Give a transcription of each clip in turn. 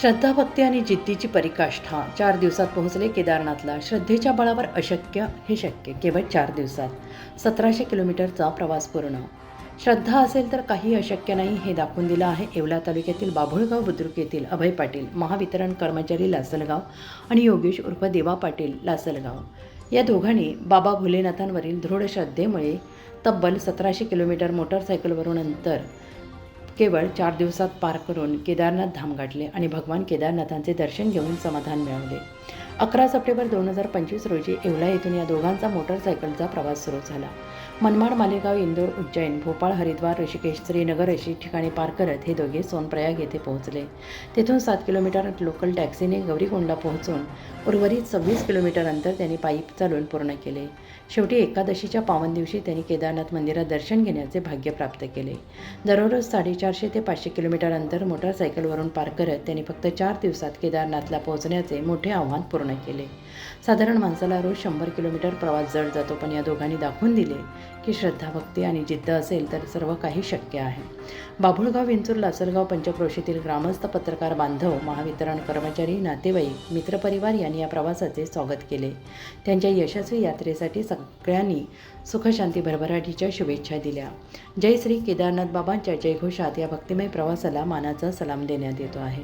श्रद्धा भक्ती आणि जिद्दीची परिकाष्ठा चार दिवसात पोहोचले केदारनाथला. श्रद्धेच्या बळावर अशक्य हे शक्य केवळ चार दिवसात. सतराशे किलोमीटरचा प्रवास पूर्ण. श्रद्धा असेल तर काही अशक्य नाही हे दाखवून दिलं आहे येवला तालुक्यातील बाभुळगाव बुद्रुक येथील अभय पाटील महावितरण कर्मचारी लासलगाव आणि योगेश उर्फ देवा पाटील लासलगाव. या दोघांनी बाबा भोलेनाथांवरील दृढ श्रद्धेमुळे तब्बल सतराशे किलोमीटर मोटरसायकलवरून अंतर केवळ चार दिवसात पार करून केदारनाथ धाम गाठले आणि भगवान केदारनाथांचे दर्शन घेऊन समाधान मिळवले. अकरा सप्टेंबर दोन हजार पंचवीस रोजी येवला येथून या दोघांचा मोटरसायकलचा प्रवास सुरू झाला. मनमाड मालेगाव इंदोर उज्जैन भोपाळ हरिद्वार ऋषिकेश श्रीनगर अशी ठिकाणी पार करत हे दोघे सोनप्रयाग येथे पोहोचले. तेथून सात किलोमीटर लोकल टॅक्सीने गौरीकोंडला पोहोचून उर्वरित सव्वीस किलोमीटर अंतर त्यांनी पायी चालून पूर्ण केले. शेवटी एकादशीच्या पावन दिवशी त्यांनी केदारनाथ मंदिरात दर्शन घेण्याचे भाग्य प्राप्त केले. दररोज साडेचारशे ते पाचशे किलोमीटर अंतर मोटरसायकलवरून पार करत त्यांनी फक्त चार दिवसात केदारनाथला पोहोचण्याचे मोठे आव्हान पूर्ण केले. साधारण माणसाला रोज शंभर किलोमीटर प्रवास जड जातो पण या दोघांनी दाखवून दिले की श्रद्धा भक्ती आणि जिद्द असेल तर सर्व काही शक्य आहे. बाभुळगाव विंचूर लासलगाव पंचक्रोशीतील ग्रामस्थ पत्रकार बांधव महावितरण कर्मचारी नातेवाईक मित्रपरिवार यांनी या प्रवासाचे स्वागत केले. त्यांच्या यशस्वी यात्रेसाठी सगळ्यांनी सुखशांती भरभराटीच्या शुभेच्छा दिल्या. जय श्री केदारनाथ बाबांच्या जयघोषात या भक्तिमय प्रवासाला मानाचा सलाम देण्यात येतो आहे.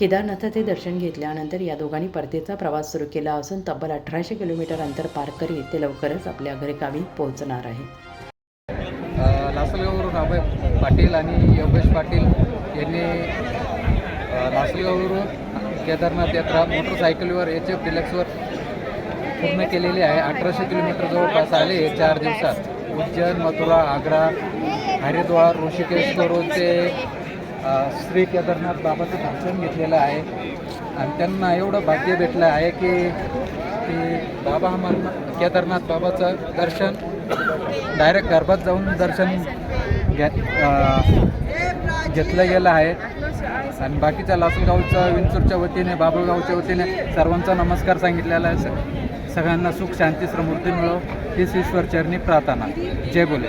केदारनाथाचे दर्शन घेतल्यानंतर या दोघांनी परतीचा प्रवास सुरू केला असून तब्बल अठराशे किलोमीटर अंतर पार करीत ते लवकरच आपल्या घरी गावी पोहोचणार आहे. अ, लासलगाववरून अभय पाटील आणि योगेश पाटील यांनी अ, लासलगाववरून केदारनाथ यात्रा मोटरसायकलवर एच एफ डिलक्सवर पूर्ण केलेली आहे. अठराशे किलोमीटर जवळपास आले हे चार दिवसात. उज्जैन मथुरा आग्रा हरिद्वार ऋषिकेश करून ते श्री केदारनाथ बाबाचं दर्शन घेतलेलं आहे. आणि त्यांना एवढं भाग्य भेटलं आहे की की बाबा अमरनाथ केदारनाथ बाबाचं दर्शन डायरेक्ट गर्भात जाऊन दर्शन घे घेतलं गेलं आहे. आणि बाकीच्या लासलगावच्या विंचूरच्या वतीने बाबुळगावच्या वतीने सर्वांचा नमस्कार सांगितलेला आहे. स- सगळ्यांना सुख शांती समृद्धी मिळो. हीच ईश्वर चरणी प्रार्थना. जय बोले.